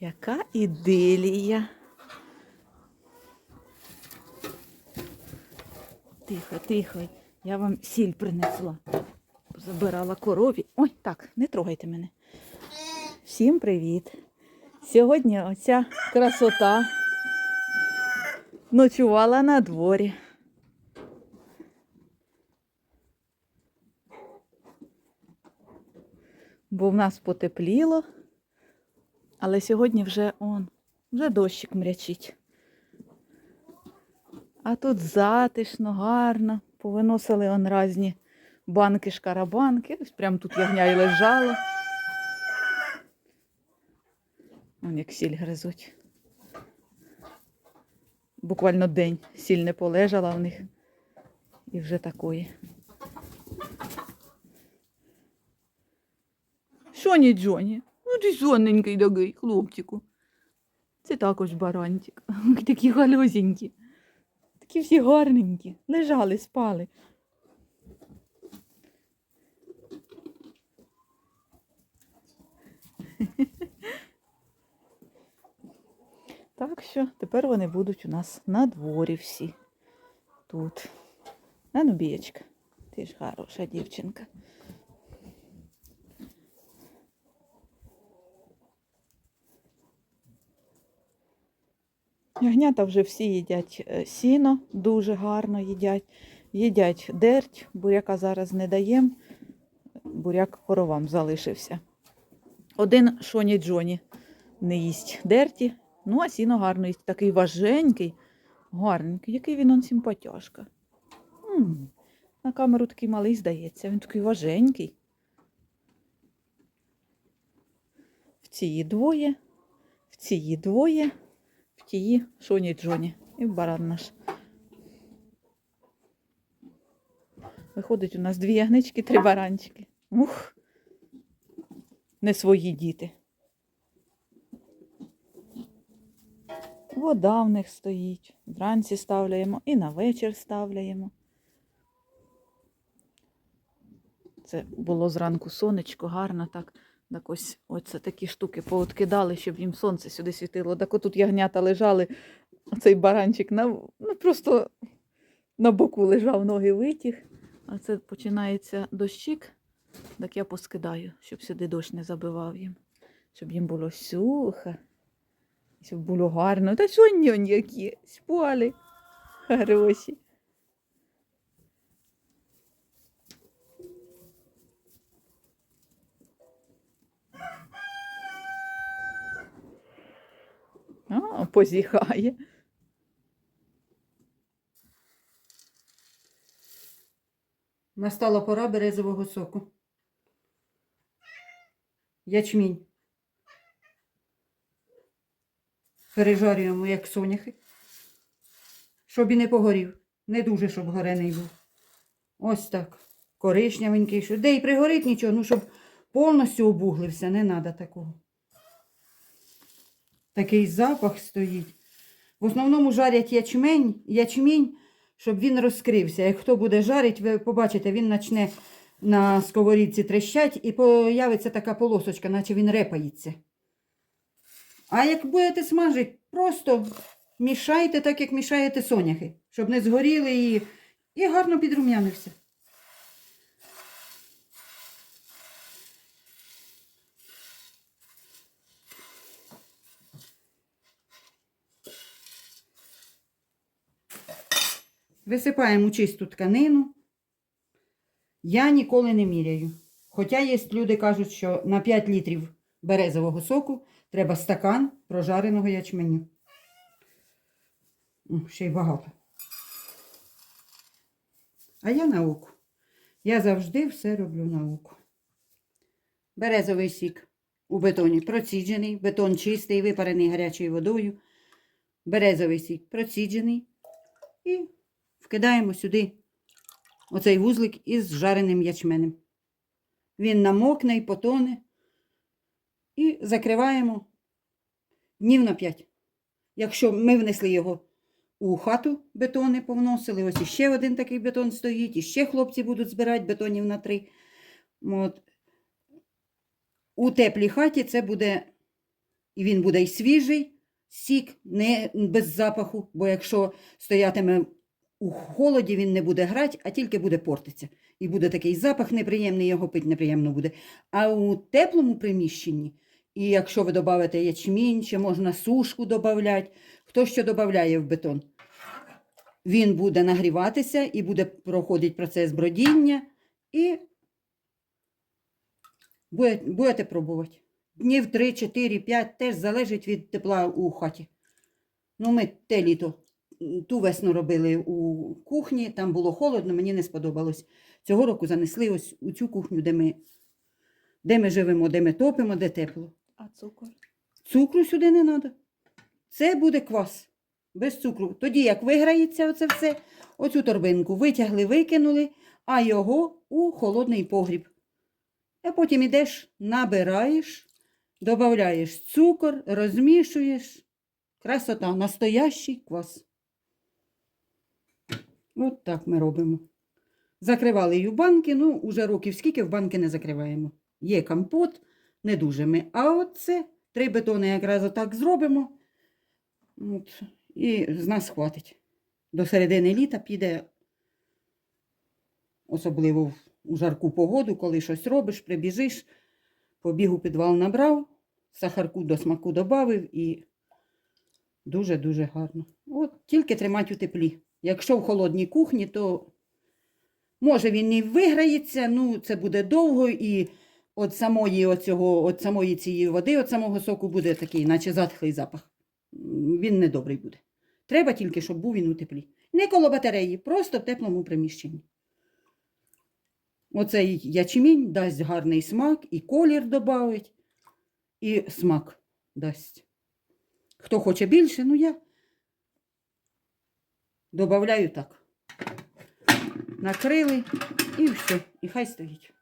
Яка іделія. Тихо, тихо. Я вам сіль принесла. Забирала корові. Ой, так, не трогайте мене. Всім привіт. Сьогодні оця красота ночувала на дворі. Бо в нас потепліло, але сьогодні вже он, вже дощик мрячить. А тут затишно, гарно. Повиносили он разні банки, шкарабанки. Ось прямо тут ягня і лежала. Вон як сіль гризуть. Буквально день сіль не полежала в них. І вже такої. Що ні, Джоні? Ну ти сонненький такий, хлопчику. Це також баранчик. Такі галюзенькі. Такі всі гарненькі. Лежали, спали. Так що тепер вони будуть у нас на дворі всі. Тут. А ну, бієчка, ти ж хороша дівчинка. Ягнята вже всі їдять е, сіно, дуже гарно їдять. Їдять дерть, буряка зараз не даємо. Буряк коровам залишився. Один Шоні Джоні не їсть дерті, ну а сіно гарно їсть. Такий важенький, гарненький. Який він он симпатяшка. На камеру такий малий здається, він такий важенький. В ції двоє, в ції двоє тії Шоні Джоні і баран наш. Виходить у нас дві ягнички, три баранчики. Ух, не свої діти. Вода в них стоїть. Вранці ставляємо і на вечір ставляємо. Це було зранку сонечко, гарно так. Так ось оце такі штуки пооткидали, щоб їм сонце сюди світило. Так отут ягнята лежали, оцей баранчик на, ну, просто на боку лежав, ноги витяг. А це починається дощик, так я поскидаю, щоб сюди дощ не забивав їм, щоб їм було сухо, щоб було гарно. Та що ньонь які, спали хороші. А, позіхає. Настала пора березового соку. Ячмінь. Пережарюємо, як соняхи. Щоб і не погорів. Не дуже, щоб горений був. Ось так. Коричневенький. що- Де й пригорить нічого, ну щоб повністю обуглився, не треба такого. Такий запах стоїть. В основному жарять ячмень, ячмінь, щоб він розкрився. Як хто буде жарить, ви побачите, він почне на сковорідці трещать і появиться така полосочка, наче він репається. А як будете смажити, просто мішайте так, як мішаєте соняхи, щоб не згоріли і, і гарно підрум'янився. Висипаємо чисту тканину. Я ніколи не міряю. Хоча є люди кажуть, що на 5 літрів березового соку треба стакан прожареного ячменю. Ще й багато. А я на око. Я завжди все роблю на око. Березовий сік у бетоні проціджений, бетон чистий, випарений гарячою водою. Березовий сік проціджений. І вкидаємо сюди оцей вузлик із жареним ячменем. Він намокне і потоне. І закриваємо днів на 5. Якщо ми внесли його у хату, бетони повносили, ось іще один такий бетон стоїть, і ще хлопці будуть збирати бетонів на 3. От. У теплій хаті це буде і він буде й свіжий, сік, не без запаху, бо якщо стоятиме у холоді, він не буде грати, а тільки буде портитися. І буде такий запах неприємний, його пити неприємно буде. А у теплому приміщенні, і якщо ви додаєте ячмінь, чи можна сушку додати, хто що додає в бетон, він буде нагріватися і буде проходити процес бродіння, і будете, пробувати. Днів 3, 4, 5 теж залежить від тепла у хаті. Ну, ми те літо ту весну робили у кухні, там було холодно, мені не сподобалось. Цього року занесли ось у цю кухню, де ми, де ми живемо, де ми топимо, де тепло. А цукор? Цукру сюди не треба. Це буде квас. Без цукру. Тоді, як виграється оце все, оцю торбинку витягли, викинули, а його у холодний погріб. А потім ідеш, набираєш, додаєш цукор, розмішуєш. Красота, настоящий квас. От так ми робимо. Закривали її в банки, ну, уже років скільки в банки не закриваємо. Є компот, не дуже ми. А от це три бетони якраз отак зробимо. От, і з нас хватить. До середини літа піде, особливо у жарку погоду, коли щось робиш, прибіжиш, побіг у підвал набрав, сахарку до смаку додав і дуже-дуже гарно. От тільки тримати у теплі. Якщо в холодній кухні, то може він і виграється, ну це буде довго і от самої, оцього, от самої цієї води, от самого соку буде такий, наче затхлий запах. Він не добрий буде. Треба тільки, щоб був він у теплі. Не коло батареї, просто в теплому приміщенні. Оцей ячмінь дасть гарний смак, і колір додавить, і смак дасть. Хто хоче більше, ну я додаю так. Накрили і все, і хай стоїть.